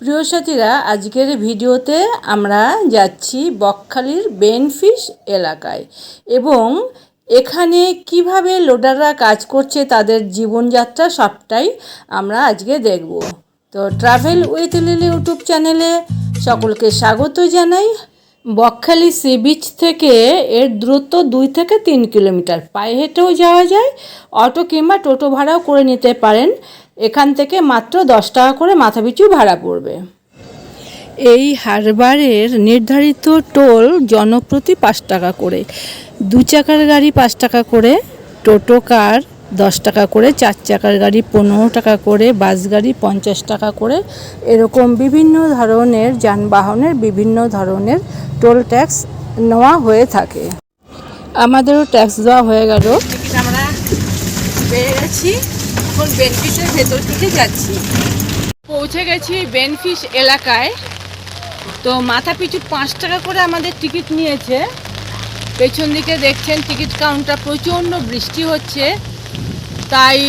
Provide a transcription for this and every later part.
প্রিয় সাথীরা, আজকের ভিডিওতে আমরা যাচ্ছি বকখালির বেনফিশ এলাকায় এবং এখানে কীভাবে লোডাররা কাজ করছে তাদের জীবনযাত্রা সবটাই আমরা আজকে দেখব। তো ট্রাভেল উইথ লিলি ইউটিউব চ্যানেলে সকলকে স্বাগত জানাই। বকখালি সি বিচ থেকে এর দূরত্ব দুই থেকে তিন কিলোমিটার পায়ে হেঁটেও যাওয়া যায়। অটো কিংবা টোটো ভাড়াও করে নিতে পারেন। এখান থেকে মাত্র দশ টাকা করে মাথাপিছু ভাড়া পড়বে। এই হারবারের নির্ধারিত টোল জনপ্রতি পাঁচ টাকা করে। দু চাকার গাড়ি পাঁচ টাকা করে টোটো কার দশ টাকা করে চার চাকার গাড়ি পনেরো টাকা করে বাস গাড়ি পঞ্চাশ টাকা করে। এরকম বিভিন্ন ধরনের যানবাহনের বিভিন্ন ধরনের টোল ট্যাক্স নেওয়া হয়ে থাকে। আমাদেরও ট্যাক্স দেওয়া হয়ে গেল। আমরা পেয়ে গেছি। এখন বেনফিশের ভেতর দিকে যাচ্ছি। পৌঁছে গেছি বেনফিশ এলাকায়। তো মাথা পিছু পাঁচ টাকা করে আমাদের টিকিট নিয়েছে। পেছন দিকে দেখছেন টিকিট কাউন্টার, প্রচণ্ড বৃষ্টি হচ্ছে। তাই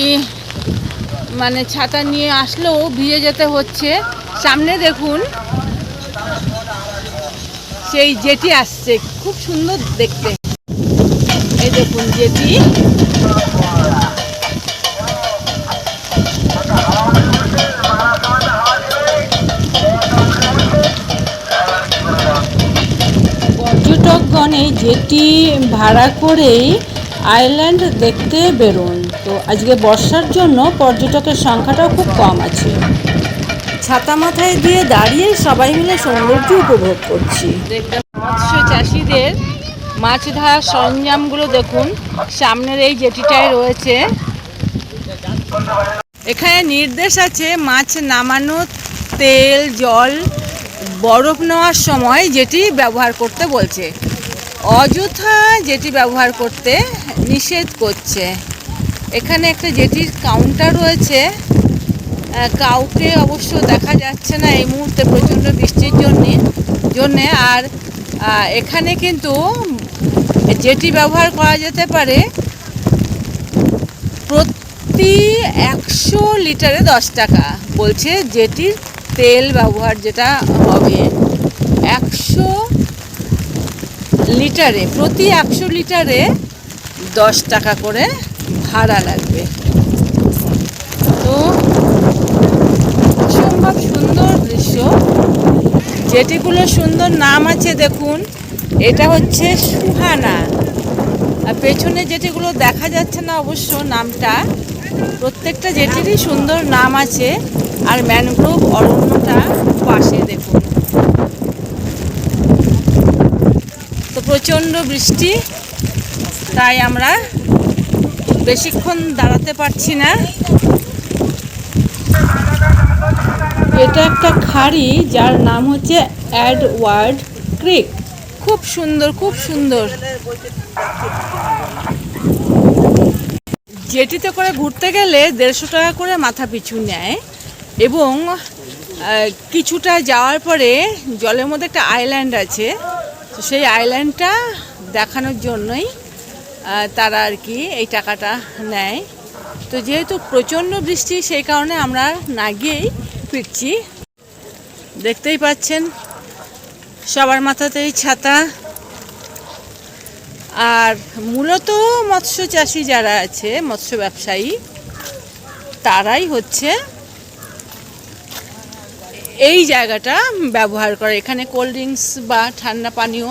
মানে ছাতা নিয়ে আসলেও ভিজে যেতে হচ্ছে। সামনে দেখুন, সেই জেটি আসছে, খুব সুন্দর দেখতে। এই দেখুন জেটি। এই যেটি ভাড়া করেই আইল্যান্ড দেখতে বেরোন। তো আজকে বর্ষার জন্য পর্যটকের সংখ্যাটাও খুব কম আছে। ছাতা মাথায় দিয়ে দাঁড়িয়ে সবাই মিলে সৌন্দর্য উপভোগ করছি। মৎস্য চাষিদের মাছ ধরার সরঞ্জামগুলো দেখুন, সামনের এই জেটিটায় রয়েছে। এখানে নির্দেশ আছে মাছ নামানো, তেল, জল বরফ নেওয়ার সময় যেটি ব্যবহার করতে বলছে। অযথা জেটি ব্যবহার করতে নিষেধ করছে। এখানে একটা জেটির কাউন্টার রয়েছে। কাউকে অবশ্য দেখা যাচ্ছে না এই মুহূর্তে প্রচণ্ড বৃষ্টির জন্যে জন্যে। আর এখানে কিন্তু যেটি ব্যবহার করা যেতে পারে প্রতি একশো লিটারে দশ টাকা। বলছে যেটির তেল ব্যবহার যেটা হবে। একশো লিটারে, প্রতি একশো লিটারে দশ টাকা করে ভাড়া লাগবে। তো অসম্ভব সুন্দর দৃশ্য। যেটিগুলো সুন্দর নাম আছে দেখুন, এটা হচ্ছে সুহানা। আর পেছনে যেটিগুলো দেখা যাচ্ছে না অবশ্য নামটা, প্রত্যেকটা যেটিরই সুন্দর নাম আছে। আর ম্যানগ্রোভ অরণ্যটা পাশে দেখুন তো প্রচণ্ড বৃষ্টি, তাই আমরা বেশিক্ষণ দাঁড়াতে পারছি না। এটা একটা খাড়ি, যার নাম হচ্ছে অ্যাডওয়ার্ড ক্রিক। খুব সুন্দর খুব সুন্দর। জেটিতে করে ঘুরতে গেলে দেড়শো টাকা করে মাথা পিছু নেয় এবং কিছুটা যাওয়ার পরে জলের মধ্যে একটা আইল্যান্ড আছে। তো সেই আইল্যান্ডটা দেখানোর জন্যই তারা আর কি এই টাকাটা নেয়। তো যেহেতু প্রচণ্ড বৃষ্টি, সেই কারণে আমরা না গিয়েই ফিরছি। দেখতেই পাচ্ছেন, সবার মাথাতেই ছাতা। আর মূলত মৎস্য চাষি যারা আছে, মৎস্য ব্যবসায়ী, তারাই হচ্ছে এই জায়গাটা ব্যবহার করে। এখানে কোল্ড ড্রিঙ্কস বা ঠান্ডা পানীয়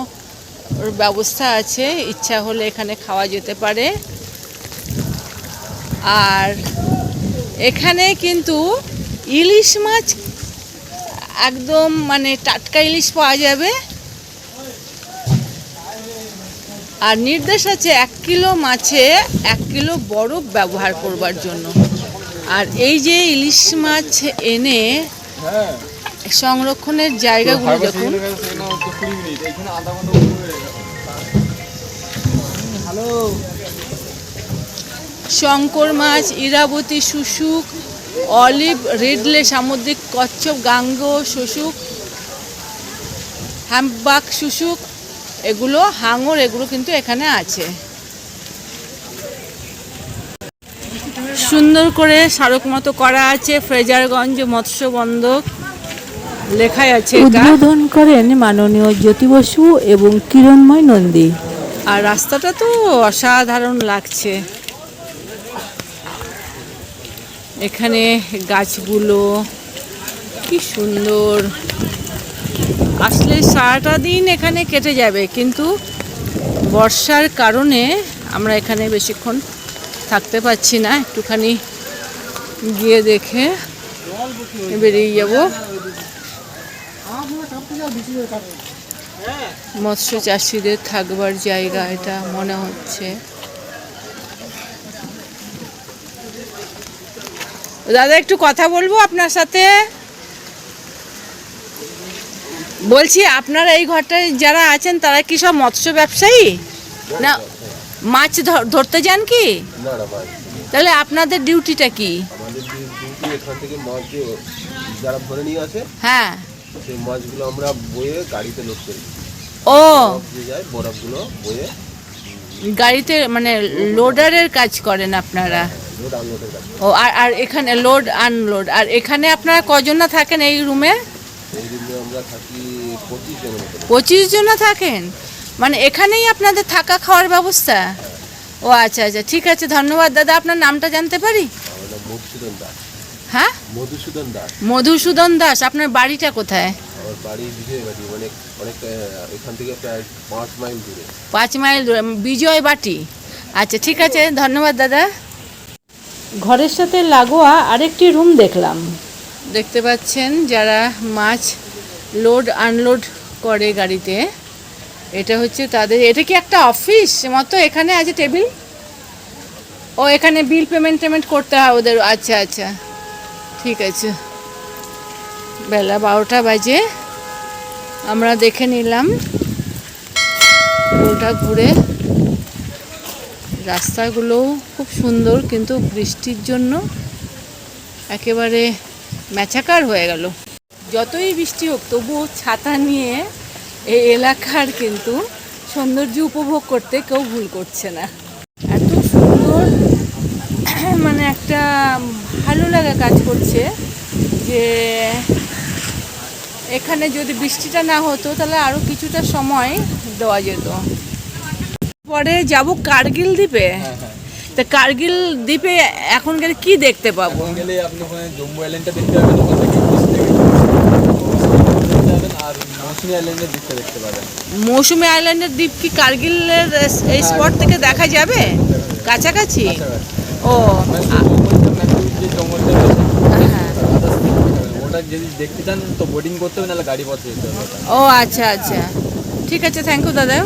ব্যবস্থা আছে। ইচ্ছা হলে এখানে খাওয়া যেতে পারে। আর এখানে কিন্তু ইলিশ মাছ একদম মানে টাটকা ইলিশ পাওয়া যাবে। আর নির্দেশ আছে এক কিলো মাছে এক কিলো বরফ ব্যবহার করবার জন্য। আর এই যে ইলিশ মাছ এনে সংরক্ষণের জায়গাগুলো দেখুন। শঙ্কর মাছ ইরাবতী শুশুক অলিভ রিডলে সামুদ্রিক কচ্ছপ গাঙ্গ শুশুক হ্যাম্পবাক শুশুক এগুলো হাঙর এগুলো কিন্তু এখানে আছে। সুন্দর করে স্মারক মতো করা আছে ফ্রেজারগঞ্জ মৎস্য বন্দর লেখাই আছে উদ্বোধন করেন মাননীয় জ্যোতি বসু এবং কিরণময় নন্দী। আর রাস্তাটা তো অসাধারণ লাগছে। এখানে গাছগুলো কি সুন্দর। আসলে সারাটা দিন এখানে কেটে যাবে কিন্তু বর্ষার কারণে আমরা এখানে বেশিক্ষণ থাকতে পারছি না। একটুখানি গিয়ে দেখে বেরিয়ে যাব। মৎস্য চাষিদের থাকবার জায়গা এটা মনে হচ্ছে। দাদা একটু কথা বলব আপনার সাথে? বলছি আপনারা এই ঘরটায় যারা আছেন তারা কি সব মৎস্য ব্যবসায়ী? না মাছ ধর- ধরতে যান কি? তাহলে আপনাদের ডিউটিটা কি? হ্যাঁ। সেই মাছগুলো আমরা বয়ে গাড়িতে লোড করি ও। যায় বরফগুলো বয়ে গাড়িতে মানে লোডারের কাজ করেন আপনারা? লোড আনলোডের কাছে ও আর আর এখানে লোড আনলোড। আর এখানে আপনারা কজন না থাকেন এই রুমে? এই রুমে আমরা থাকি পঁচিশ জনের মতো। পঁচিশ জন থাকেন? মানে এখানেই আপনাদের থাকা খাওয়ার ব্যবস্থা? ও আচ্ছা আচ্ছা ঠিক আছে ধন্যবাদ। দাদা আপনার নামটা জানতে পারি? আমার নাম মধুসূদন দাস। হ্যাঁ? মধুসূদন দাস। মধুসূদন দাস আপনার বাড়িটা কোথায়? আমার বাড়ি বিজয় বাড়ি অনেক অনেক এখান থেকে প্রায় পাঁচ মাইল দূরে। পাঁচ মাইল দূরে, বিজয় বাটি। আচ্ছা ঠিক আছে ধন্যবাদ দাদা। ঘরের সাথে লাগোয়া আরেকটি রুম দেখলাম। দেখতে পাচ্ছেন যারা মাছ লোড আনলোড করে গাড়িতে এটা হচ্ছে তাদের এটা কি একটা অফিস? মতো এখানে আছে টেবিল? ও এখানে বিল পেমেন্ট টেমেন্ট করতে হয় ওদের আচ্ছা আচ্ছা। ঠিক আছে। বেলা বারোটা বাজে। আমরা দেখে নিলাম ওটা ঘুরে। রাস্তাগুলোও খুব সুন্দর কিন্তু বৃষ্টির জন্য একেবারে ম্যাচাকার হয়ে গেল। যতই বৃষ্টি হোক, তবুও ছাতা নিয়ে এই এলাকার কিন্তু সৌন্দর্য উপভোগ করতে কেউ ভুল করছে না। এত সুন্দর মানে একটা ভালো লাগা কাজ করছে যে এখানে যদি বৃষ্টিটা না হতো তাহলে আরও কিছুটা সময় দেওয়া যেত। পরে যাব কার্গিল দ্বীপে। তা কার্গিল দ্বীপে এখন গেলে কি দেখতে পাবো? এখন গেলে আপনি ওখানে জম্মু আইল্যান্ডটা দেখতে পাবেন ওখান থেকে বসে থেকে দেখতে পাবেন আর মৌসুমী আইল্যান্ডের দিকটা দেখতে পাবেন। মৌসুমী আইল্যান্ডের দ্বীপ কি কার্গিলের এই স্পট থেকে দেখা যাবে? কাছাকাছি। ও মানে জঙ্গলটা ম্যাথুর যে জঙ্গলটা রয়েছে, হ্যাঁ others দেখতে পাবেন। ওটা যদি দেখতে চান তো বোর্ডিং করতে হবে নাহলে গাড়ি পথে যেতে হবে। ও আচ্ছা আচ্ছা। ঠিক আছে থ্যাংক ইউ দাদা।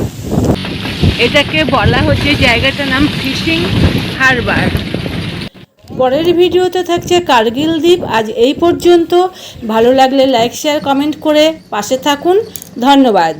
এটাকে বলা হচ্ছে জায়গাটার নাম ফিশিং হারবার। পরের ভিডিওতে থাকছে কার্গিল দ্বীপ। আজ এই পর্যন্ত। ভালো লাগলে লাইক শেয়ার কমেন্ট করে পাশে থাকুন। ধন্যবাদ।